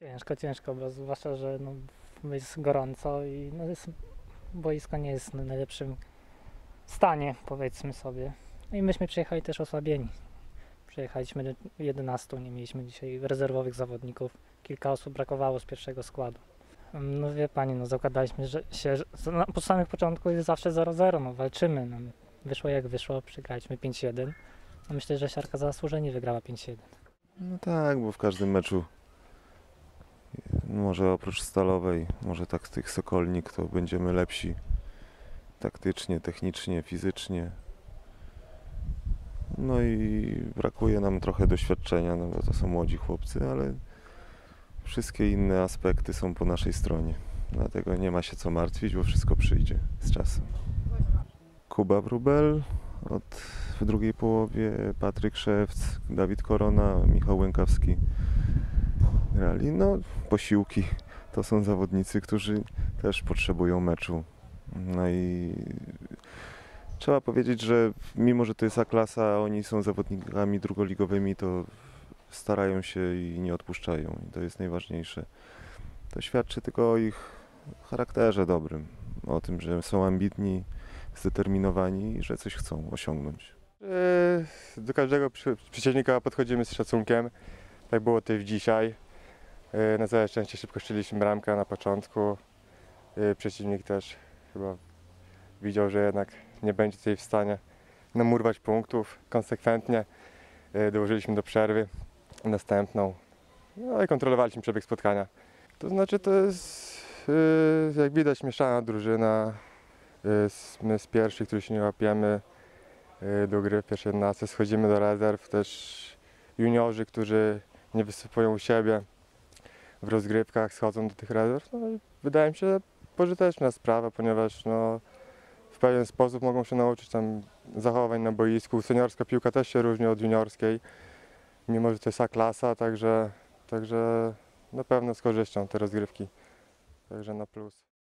Ciężko, ciężko, bo zwłaszcza, że no, jest gorąco i no, jest, boisko nie jest w najlepszym stanie, powiedzmy sobie. No i myśmy przyjechali też osłabieni. Przyjechaliśmy do 11, nie mieliśmy dzisiaj rezerwowych zawodników. Kilka osób brakowało z pierwszego składu. No wie pani, no zakładaliśmy że się, że na po samych początku jest zawsze 0-0, no walczymy. No, wyszło jak wyszło, przegraliśmy 5-1. No, myślę, że Siarka zasłużenie wygrała 5-1. No tak, bo w każdym meczu może oprócz Stalowej, może tak tych Sokolnik, to będziemy lepsi taktycznie, technicznie, fizycznie. No i brakuje nam trochę doświadczenia, no bo to są młodzi chłopcy, ale wszystkie inne aspekty są po naszej stronie. Dlatego nie ma się co martwić, bo wszystko przyjdzie z czasem. Kuba Wrubel od, w drugiej połowie, Patryk Szewc, Dawid Korona, Michał Łękawski grali. No, posiłki to są zawodnicy, którzy też potrzebują meczu. No i trzeba powiedzieć, że mimo, że to jest A-klasa, oni są zawodnikami drugoligowymi, to starają się i nie odpuszczają. I to jest najważniejsze. To świadczy tylko o ich charakterze dobrym, o tym, że są ambitni, zdeterminowani i że coś chcą osiągnąć. Yy, Do każdego przeciwnika podchodzimy z szacunkiem. Tak było też dzisiaj. Yy, Na całe szczęście szybko strzeliśmy bramkę na początku. Yy, Przeciwnik też chyba widział, że jednak nie będzie tutaj w stanie nam urwać punktów konsekwentnie. Yy, Dołożyliśmy do przerwy następną. No i kontrolowaliśmy przebieg spotkania. To znaczy to jest, jak widać, mieszana drużyna. My z pierwszych, których się nie łapiemy, do gry w pierwszej jednastce. Schodzimy do rezerw, też juniorzy, którzy nie występują u siebie w rozgrywkach, schodzą do tych rezerw. No i wydaje mi się pożyteczna sprawa, ponieważ no, w pewien sposób mogą się nauczyć tam zachowań na boisku. Seniorska piłka też się różni od juniorskiej, mimo że to jest A-klasa, także, także na pewno z korzyścią te rozgrywki. Także na plus.